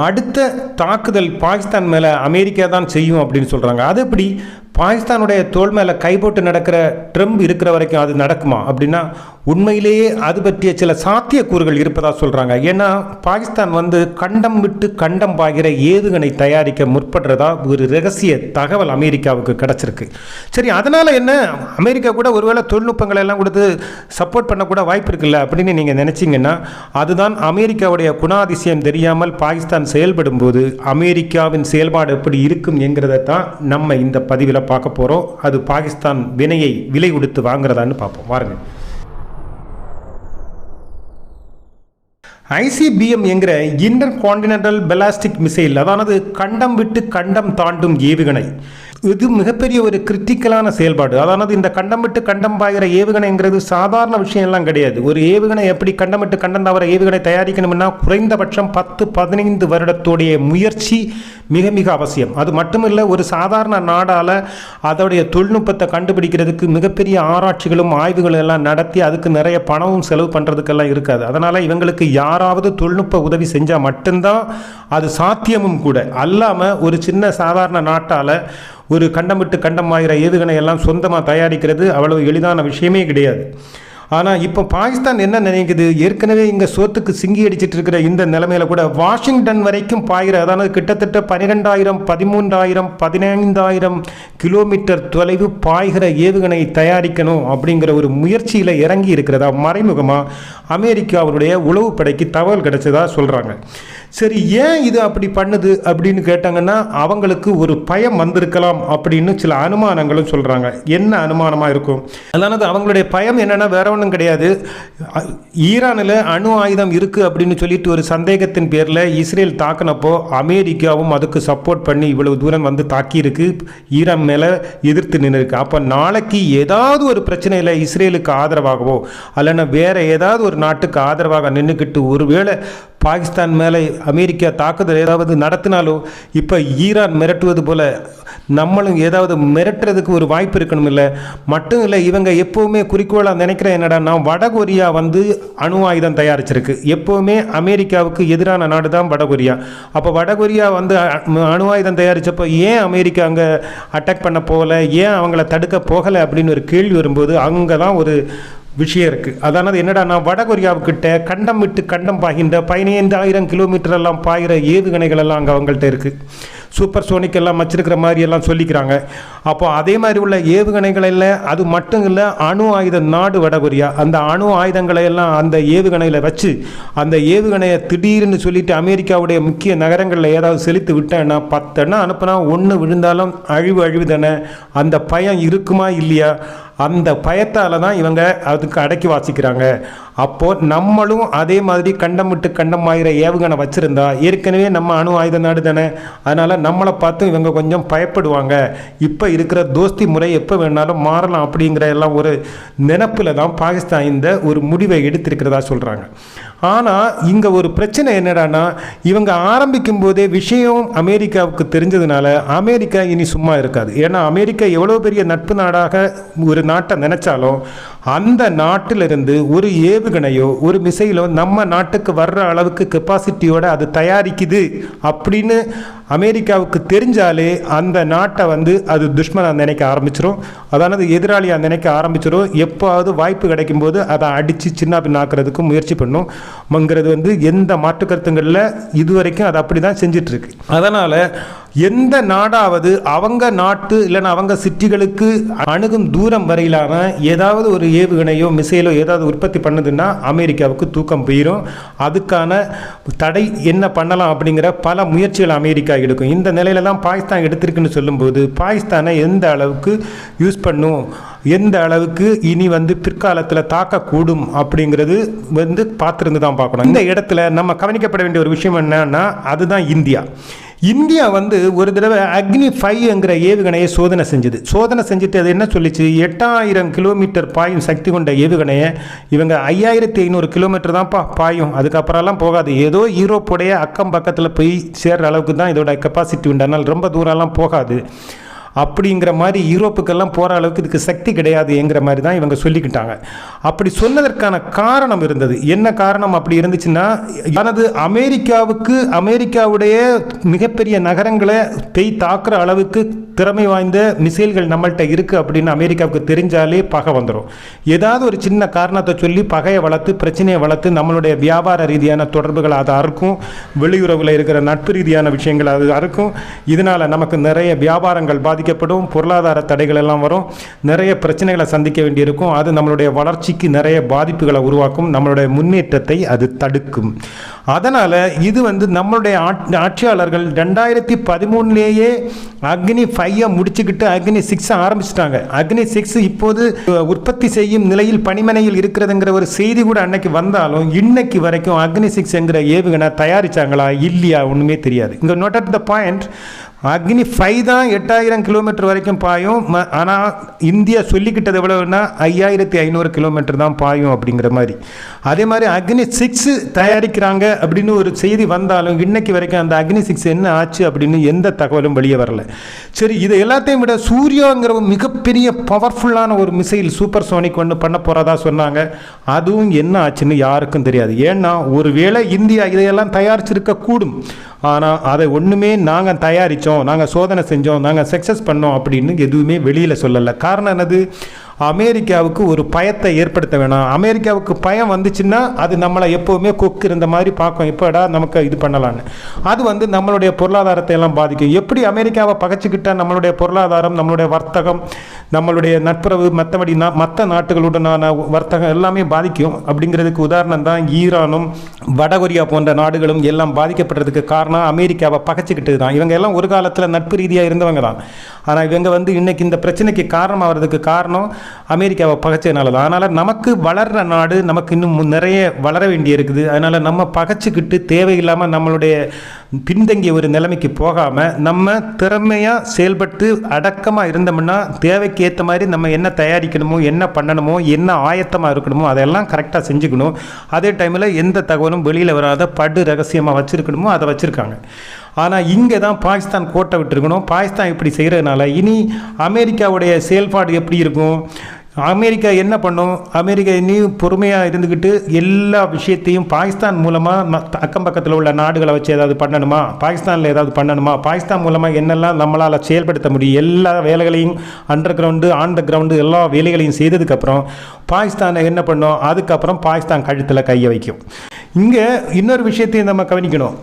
அடுத்த தாக்குதல் பாகிஸ்தான் மேலே அமெரிக்கா தான் செய்யும் அப்படின்னு சொல்கிறாங்க அது எப்படி? பாகிஸ்தானுடைய தோல் மேலே கைபோட்டு நடக்கிற ட்ரம்ப் இருக்கிற வரைக்கும் அது நடக்குமா அப்படின்னா உண்மையிலேயே அது பற்றிய சில சாத்தியக்கூறுகள் இருப்பதாக சொல்கிறாங்க ஏன்னா பாகிஸ்தான் வந்து கண்டம் விட்டு கண்டம் பாய்கிற ஏவுகணை தயாரிக்க முற்படுறதா ஒரு ரகசிய தகவல் அமெரிக்காவுக்கு கிடச்சிருக்கு. சரி அதனால் என்ன? அமெரிக்கா கூட ஒருவேளை தொழில்நுட்பங்களை எல்லாம் கொடுத்து சப்போர்ட் பண்ணக்கூட வாய்ப்பு இருக்குல்ல அப்படின்னு நீங்கள் நினச்சிங்கன்னா அதுதான் அமெரிக்காவுடைய குணாதிசயம் தெரியாமல் பாகிஸ்தான் செயல்படும் போது அமெரிக்காவின் செயல்பாடு எப்படி இருக்கும் என்கிறத தான் நம்ம இந்த பதிவில் பார்க்க போகிறோம் அது பாகிஸ்தான் வினையை விலை கொடுத்து வாங்குறதான்னு பார்ப்போம். வாருங்க. ஐசிபிஎம் என்கிற இன்டர் கான்டினென்டல் பெலாஸ்டிக் மிசைல் அதானது கண்டம் விட்டு கண்டம் தாண்டும் ஏவுகணை. இது மிகப்பெரிய ஒரு கிரிட்டிக்கலான செயல்பாடு. அதானது இந்த கண்டம் விட்டு கண்டம் பாய்கிற ஏவுகணைங்கிறது சாதாரண விஷயம் எல்லாம் கிடையாது. ஒரு ஏவுகணை எப்படி கண்டம் விட்டு கண்டம் தவிர ஏவுகணை தயாரிக்கணும்னா குறைந்தபட்சம் பத்து பதினைந்து வருடத்துடைய முயற்சி மிக மிக அவசியம். அது மட்டுமில்லை ஒரு சாதாரண நாடால் அதோடைய தொழில்நுட்பத்தை கண்டுபிடிக்கிறதுக்கு மிகப்பெரிய ஆராய்ச்சிகளும் ஆய்வுகளும் எல்லாம் நடத்தி அதுக்கு நிறைய பணமும் செலவு பண்ணுறதுக்கெல்லாம் இருக்காது. அதனால் இவங்களுக்கு யாராவது தொழில்நுட்ப உதவி செஞ்சால் மட்டும்தான் அது சாத்தியமும் கூட. அல்லாமல் ஒரு சின்ன சாதாரண நாட்டால் ஒரு கண்டம் விட்டு கண்டம் ஆகிற ஏவுகணை எல்லாம் சொந்தமாக தயாரிக்கிறது அவ்வளவு எளிதான விஷயமே கிடையாது. ஆனால் இப்போ பாகிஸ்தான் என்ன நினைக்குது? ஏற்கனவே இங்கே சோத்துக்கு சிங்கி அடிச்சிட்டு இருக்கிற இந்த நிலைமையில கூட வாஷிங்டன் வரைக்கும் பாய்கிற அதாவது கிட்டத்தட்ட பன்னிரெண்டாயிரம் பதிமூன்றாயிரம் பதினைந்தாயிரம் கிலோமீட்டர் தொலைவு பாய்கிற ஏவுகணை தயாரிக்கணும் அப்படிங்கிற ஒரு முயற்சியில் இறங்கி இருக்கிறதா? மறைமுகமாக அமெரிக்காவுடைய உளவுப்படைக்கு தகவல் கிடைச்சதா சொல்கிறாங்க சரி ஏன் இது அப்படி பண்ணுது அப்படின்னு கேட்டாங்கன்னா அவங்களுக்கு ஒரு பயம் வந்திருக்கலாம் அப்படின்னு சில அனுமானங்களும் சொல்கிறாங்க என்ன அனுமானமாக இருக்கும்? அதானது அவங்களுடைய பயம் என்னென்னா வேற ஒன்றும் கிடையாது. ஈரானில் அணு ஆயுதம் இருக்குது அப்படின்னு சொல்லிட்டு ஒரு சந்தேகத்தின் பேரில் இஸ்ரேல் தாக்கினப்போ அமெரிக்காவும் அதுக்கு சப்போர்ட் பண்ணி இவ்வளவு தூரம் வந்து தாக்கியிருக்கு. ஈரான் மேலே எதிர்த்து நின்றுருக்கு அப்போ நாளைக்கு ஏதாவது ஒரு பிரச்சனையில் இஸ்ரேலுக்கு ஆதரவாகவோ அல்லனா வேற ஏதாவது ஒரு நாட்டுக்கு ஆதரவாக நின்றுக்கிட்டு ஒருவேளை பாகிஸ்தான் மேலே அமெரிக்கா தாக்குதல் ஏதாவது நடத்தினாலோ இப்போ ஈரான் மிரட்டுவது போல் நம்மளும் ஏதாவது மிரட்டுறதுக்கு ஒரு வாய்ப்பு இருக்கணும் இல்லை? மட்டும் இல்லை இவங்க எப்போவுமே குறிக்கோளாக நினைக்கிற என்னடான்னா வடகொரியா வந்து அணு ஆயுதம் தயாரிச்சிருக்கு. எப்போவுமே அமெரிக்காவுக்கு எதிரான நாடு தான் வடகொரியா. அப்போ வடகொரியா வந்து அணு ஆயுதம் தயாரித்தப்போ ஏன் அமெரிக்கா அங்கே அட்டாக் பண்ண போகலை? ஏன் அவங்கள தடுக்க போகலை? அப்படின்னு ஒரு கேள்வி வரும்போது அங்கே தான் ஒரு விஷயம் இருக்குது அதானது என்னடான்னா வடகொரியாவுக்கிட்ட கண்டம் விட்டு கண்டம் பாய்கின்ற பதினைந்தாயிரம் கிலோமீட்டர் எல்லாம் பாய்கிற ஏவுகணைகள் எல்லாம் அங்கே அவங்கள்ட்ட இருக்குது சூப்பர் சோனிக் எல்லாம் வச்சிருக்கிற மாதிரி எல்லாம் சொல்லிக்கிறாங்க. அப்போ அதே மாதிரி உள்ள ஏவுகணைகளில் அது மட்டும் இல்லை அணு ஆயுத நாடு வடகொரியா. அந்த அணு ஆயுதங்களை எல்லாம் அந்த ஏவுகணையில் வச்சு அந்த ஏவுகணையை திடீர்னு சொல்லிட்டு அமெரிக்காவுடைய முக்கிய நகரங்களில் ஏதாவது செலுத்து விட்டேன்னா பத்தெண்ணா அனுப்புனா ஒன்று விழுந்தாலும் அழிவு அழிவு தானே அந்த பயம் இருக்குமா இல்லையா? அந்த பயத்தால் தான் இவங்க அதுக்கு அடக்கி வாசிக்கிறாங்க. அப்போது நம்மளும் அதே மாதிரி கண்டம் விட்டு கண்டம் ஆகிற ஏவுகணை வச்சுருந்தா ஏற்கனவே நம்ம அணு ஆயுத நாடு தானே? அதனால் நம்மளை பார்த்து இவங்க கொஞ்சம் பயப்படுவாங்க. இப்போ இருக்கிற தோஸ்தி முறை எப்போ வேணாலும் மாறலாம் அப்படிங்கிற எல்லாம் ஒரு நினப்பில் தான் பாகிஸ்தான் இந்த ஒரு முடிவை எடுத்திருக்கிறதா சொல்கிறாங்க ஆனால் இங்கே ஒரு பிரச்சனை என்னடான்னா இவங்க ஆரம்பிக்கும் போதே விஷயம் அமெரிக்காவுக்கு தெரிஞ்சதுனால அமெரிக்கா இனி சும்மா இருக்காது. ஏன்னா அமெரிக்கா எவ்வளோ பெரிய நட்பு நாடாக ஒரு நாட்டை நினச்சாலும் அந்த நாட்டிலிருந்து ஒரு ஏவுகணையோ ஒரு மிசைலோ நம்ம நாட்டுக்கு வர்ற அளவுக்கு கெப்பாசிட்டியோட அது தயாரிக்குது அப்படின்னு அமெரிக்காவுக்கு தெரிஞ்சாலே அந்த நாட்டை வந்து அது துஷ்மனாக நினைக்க ஆரம்பிச்சிடும் அதானது எதிராளியாக நினைக்க ஆரம்பிச்சிடும் எப்போவாவது வாய்ப்பு கிடைக்கும்போது அதை அடித்து சின்ன பின்னாக்குறதுக்கு முயற்சி பண்ணும்ங்கிறது வந்து எந்த மாற்று கருத்துங்களில் இதுவரைக்கும் அது அப்படி தான் செஞ்சிட்ருக்கு. அதனால் எந்த நாடாவது அவங்க நாட்டு இல்லைன்னா அவங்க சிட்டிகளுக்கு அணுகும் தூரம் வரையிலான ஏதாவது ஒரு ஏவுகணையோ மிசைலோ ஏதாவது உற்பத்தி பண்ணுதுன்னா அமெரிக்காவுக்கு தூக்கம் போயிடும் அதுக்கான தடை என்ன பண்ணலாம் அப்படிங்கிற பல முயற்சிகள் அமெரிக்கா எடுக்கும். இந்த நிலையில தான் பாகிஸ்தான் எடுத்திருக்குன்னு சொல்லும்போது பாகிஸ்தானை எந்த அளவுக்கு யூஸ் பண்ணும் எந்த அளவுக்கு இனி வந்து பிற்காலத்தில் தாக்கக்கூடும் அப்படிங்கிறது வந்து பார்த்துருந்து தான் பார்க்கணும். இந்த இடத்துல நம்ம கவனிக்கப்பட வேண்டிய ஒரு விஷயம் என்னன்னா அதுதான் இந்தியா. இந்தியா வந்து ஒரு தடவை அக்னி ஃபைவ்ங்கிற ஏவுகணையை சோதனை செஞ்சது. சோதனை செஞ்சுட்டு அது என்ன சொல்லிச்சு? எட்டாயிரம் கிலோமீட்டர் பாயும் சக்தி கொண்ட ஏவுகணையை இவங்க ஐயாயிரத்தி ஐநூறு கிலோமீட்டர் தான்ப்பா பாயும். அதுக்கப்புறம்லாம் போகாது. ஏதோ யூரோப்புடைய அக்கம் பக்கத்தில் போய் சேர்ற அளவுக்கு தான் இதோட கெப்பாசிட்டி உண்டு. அதனால் ரொம்ப தூரம்லாம் போகாது. அப்படிங்கிற மாதிரி யூரோப்புக்கெல்லாம் போகிற அளவுக்கு இதுக்கு சக்தி கிடையாதுங்கிற மாதிரி தான் இவங்க சொல்லிக்கிட்டாங்க. அப்படி சொன்னதற்கான காரணம் இருந்தது. என்ன காரணம் அப்படி இருந்துச்சுன்னா தனது அமெரிக்காவுக்கு அமெரிக்காவுடைய மிகப்பெரிய நகரங்களை பெய் தாக்குற அளவுக்கு திறமை வாய்ந்த மிசைல்கள் நம்மள்கிட்ட இருக்குது அப்படின்னு அமெரிக்காவுக்கு தெரிஞ்சாலே பகை வந்துடும் ஏதாவது ஒரு சின்ன காரணத்தை சொல்லி பகையை வளர்த்து பிரச்சனையை வளர்த்து நம்மளுடைய வியாபார ரீதியான தொடர்புகள் அதை அறுக்கும். வெளியுறவில் இருக்கிற நட்பு ரீதியான விஷயங்கள் அது அறுக்கும். இதனால் நமக்கு நிறைய வியாபாரங்கள் பாதிக்கப்படும். பொருளாதார தடைகள் எல்லாம் வரும். நிறைய பிரச்சனைகளை சந்திக்க வேண்டியிருக்கும். அது நம்மளுடைய வளர்ச்சிக்கு நிறைய பாதிப்புகளை உருவாக்கும். நம்மளுடைய முன்னேற்றத்தை அது தடுக்கும். அதனால் இது வந்து நம்மளுடைய ஆட்- ஆட்சியாளர்கள் ரெண்டாயிரத்தி பதிமூணுலேயே அக்னி ஃபைவை முடிச்சுக்கிட்டு அக்னி சிக்ஸை ஆரம்பிச்சிட்டாங்க. அக்னி சிக்ஸ் இப்போது உற்பத்தி செய்யும் நிலையில் பணிமனையில் இருக்கிறதுங்கிற ஒரு செய்தி கூட அன்னைக்கு வந்தாலும் இன்னைக்கு வரைக்கும் அக்னி சிக்ஸ்ங்கிற ஏவுகணை தயாரிச்சாங்களா இல்லையா ஒன்றுமே தெரியாது. இங்கே note at the point Agni five தான் எட்டாயிரம் கிலோமீட்டர் வரைக்கும் பாயும். ஆனால் இந்தியா சொல்லிக்கிட்டது எவ்வளோன்னா ஐயாயிரத்தி ஐநூறு கிலோமீட்டர் தான் பாயும் அப்படிங்கிற மாதிரி. அதே மாதிரி அக்னி சிக்ஸ் தயாரிக்கிறாங்க அப்படின்னு ஒரு செய்தி வந்தாலும் இன்னைக்கு வரைக்கும் அந்த அக்னி சிக்ஸ் என்ன ஆச்சு அப்படின்னு எந்த தகவலும் வெளியே வரல. சரி இது எல்லாத்தையும் விட சூர்யாங்கிற மிகப்பெரிய பவர்ஃபுல்லான ஒரு மிசைல் சூப்பர் சோனிக் ஒன்று பண்ண போகிறதா சொன்னாங்க. அதுவும் என்ன ஆச்சுன்னு யாருக்கும் தெரியாது. ஏன்னா ஒருவேளை இந்தியா இதையெல்லாம் தயாரிச்சிருக்க கூடும் ஆனால் அதை ஒன்றுமே நாங்கள் தயாரித்தோம் நாங்கள் சோதனை செஞ்சோம் நாங்கள் சக்ஸஸ் பண்ணோம் அப்படின்னு எதுவுமே வெளியில் சொல்லலை. காரணம் என்னது? அமெரிக்காவுக்கு ஒரு பயத்தை ஏற்படுத்த வேணாம். அமெரிக்காவுக்கு பயம் வந்துச்சுன்னா அது நம்மளை எப்போவுமே கொக்கு இருந்த மாதிரி பார்க்கும். எப்படா நமக்கு இது பண்ணலான்னு. அது வந்து நம்மளுடைய பொருளாதாரத்தை எல்லாம் பாதிக்கும். எப்படி அமெரிக்காவை பகைச்சிக்கிட்டால் நம்மளுடைய பொருளாதாரம் நம்மளுடைய வர்த்தகம் நம்மளுடைய நட்புறவு மற்றபடி மற்ற நாட்டுகளுடனான வர்த்தகம் எல்லாமே பாதிக்கும். அப்படிங்கிறதுக்கு உதாரணம் தான் ஈரானும் வடகொரியா போன்ற நாடுகளும் எல்லாம் பாதிக்கப்படுறதுக்கு காரணம் அமெரிக்காவை பகைச்சிக்கிட்டு தான் இவங்க எல்லாம் ஒரு காலத்தில் நட்பு ரீதியாக இருந்தவங்க தான். ஆனால் இவங்க வந்து இன்றைக்கி இந்த பிரச்சனைக்கு காரணம் ஆகிறதுக்கு காரணம் அமெரிக்காவை பகைச்சதுனால தான் அதனால் நமக்கு வளர்ற நாடு நமக்கு இன்னும் நிறைய வளர வேண்டி இருக்குது அதனால் நம்ம பகைச்சிக்கிட்டு தேவையில்லாமல் நம்மளுடைய பின்தங்கிய ஒரு நிலைமைக்கு போகாமல் நம்ம திறமையாக செயல்பட்டு அடக்கமாக இருந்தோம்னா தேவைக்கு ஏற்ற மாதிரி நம்ம என்ன தயாரிக்கணுமோ என்ன பண்ணணுமோ என்ன ஆயத்தமாக இருக்கணுமோ அதெல்லாம் கரெக்டாக செஞ்சுக்கணும். அதே டைமில் எந்த தகவலும் வெளியில் வராத படு ரகசியமாக வச்சுருக்கணுமோ அதை வச்சுருக்காங்க. ஆனால் இங்கே தான் பாகிஸ்தான் கோட்டை விட்டுருக்கணும். பாகிஸ்தான் இப்படி செய்கிறதுனால இனி அமெரிக்காவுடைய செயல்பாடு எப்படி இருக்கும்? அமெரிக்கா என்ன பண்ணும்? அமெரிக்கா இனி பொறுமையாக இருந்துக்கிட்டு எல்லா விஷயத்தையும் பாகிஸ்தான் மூலமாக அக்கம் பக்கத்தில் உள்ள நாடுகளை வச்சு ஏதாவது பண்ணணுமா? பாகிஸ்தானில் ஏதாவது பண்ணணுமா? பாகிஸ்தான் மூலமாக என்னெல்லாம் நம்மளால் செயல்படுத்த முடியும்? எல்லா வேலைகளையும் underground on the ground எல்லா வேலைகளையும் செய்ததுக்கப்புறம் பாகிஸ்தானை என்ன பண்ணும்? அதுக்கப்புறம் பாகிஸ்தான் கழுத்தில் கையை வைக்கும். இங்கே இன்னொரு விஷயத்தையும் நம்ம கவனிக்கணும்.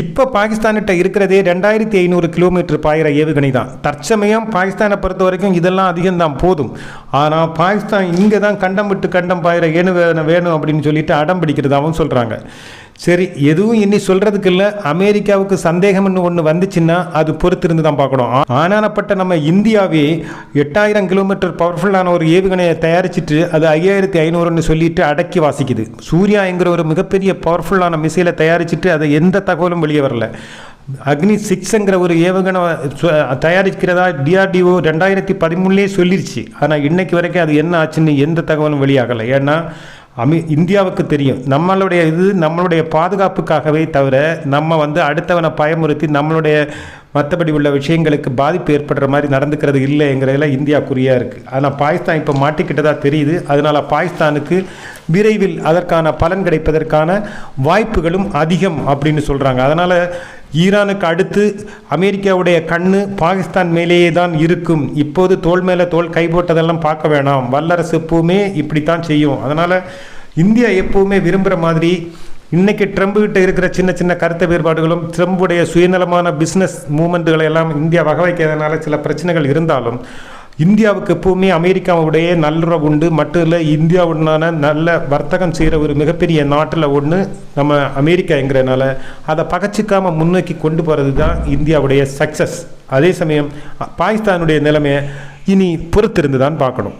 இப்போ பாகிஸ்தான்கிட்ட இருக்கிறதே ரெண்டாயிரத்தி ஐநூறு கிலோமீட்டர் பாயிற ஏவுகணை தான். தற்சமயம் பாகிஸ்தானை பொறுத்த வரைக்கும் இதெல்லாம் அதிகம்தான் போதும். ஆனால் பாகிஸ்தான் இங்கே தான் கண்டம் விட்டு கண்டம் பாயிற ஏனு வேணும் வேணும் அப்படின்னு சொல்லிட்டு அடம் பிடிக்கிறதாகவும் சொல்கிறாங்க சரி எதுவும் இனி சொல்கிறதுக்கு இல்லை அமெரிக்காவுக்கு சந்தேகம்னு ஒன்று வந்துச்சுன்னா அது பொறுத்திருந்து தான் பார்க்கணும். ஆனானப்பட்ட நம்ம இந்தியாவே எட்டாயிரம் கிலோமீட்டர் பவர்ஃபுல்லான ஒரு ஏவுகணையை தயாரிச்சுட்டு அது ஐயாயிரத்தி ஐநூறுன்னு சொல்லிட்டு அடக்கி வாசிக்குது. சூர்யாங்கிற ஒரு மிகப்பெரிய பவர்ஃபுல்லான மிசைலை தயாரிச்சுட்டு அதை எந்த தகவலும் வெளியே வரல. அக்னி சிக்ஸுங்கிற ஒரு ஏவுகணை தயாரிக்கிறதா டிஆர்டிஓ ரெண்டாயிரத்தி பதிமூணுலேயே சொல்லிருச்சு. ஆனால் இன்னைக்கு வரைக்கும் அது என்ன ஆச்சுன்னு எந்த தகவலும் வெளியாகலை. ஏன்னா அமி இந்தியாவுக்கு தெரியும். நம்மளுடைய இது நம்மளுடைய பாதுகாப்புக்காகவே தவிர நம்ம வந்து அடுத்தவனை பயமுறுத்தி நம்மளுடைய மற்றபடி உள்ள விஷயங்களுக்கு பாதிப்பு ஏற்படுற மாதிரி நடந்துக்கிறது இல்லைங்கிறதுல இந்தியா குறியாக இருக்குது ஆனால் பாகிஸ்தான் இப்போ மாட்டிக்கிட்டதாக தெரியுது. அதனால் பாகிஸ்தானுக்கு விரைவில் அதற்கான பலன் கிடைப்பதற்கான வாய்ப்புகளும் அதிகம் அப்படின்னு சொல்கிறாங்க அதனால் ஈரானுக்கு அடுத்து அமெரிக்காவுடைய கண்ணு பாகிஸ்தான் மேலேயே தான் இருக்கும். இப்போது தோல் மேலே தோல் கை போட்டதெல்லாம் பார்க்க வேணாம். வல்லரசு எப்பவுமே இப்படித்தான் செய்யும். அதனால் இந்தியா எப்பவுமே விரும்புகிற மாதிரி இன்றைக்கி ட்ரம்ப் கிட்ட இருக்கிற சின்ன சின்ன கருத்து வேறுபாடுகளும் ட்ரம்புடைய சுயநலமான பிஸ்னஸ் மூமெண்ட்டுகளை எல்லாம் இந்தியா வகை வைக்கிறதுனால சில பிரச்சனைகள் இருந்தாலும் இந்தியாவுக்கு எப்பவுமே அமெரிக்காவுடைய நல்லுறவு உண்டு. மட்டும் இல்லை இந்தியாவுடனான நல்ல வர்த்தகம் செய்கிற ஒரு மிகப்பெரிய நாட்டில் ஒன்று நம்ம அமெரிக்கா என்கிறனால அதை பகச்சிக்காமல் முன்னோக்கி கொண்டு போகிறது தான் இந்தியாவுடைய சக்ஸஸ் அதே சமயம் பாகிஸ்தானுடைய நிலைமையை இனி பொறுத்திருந்து தான் பார்க்கணும்.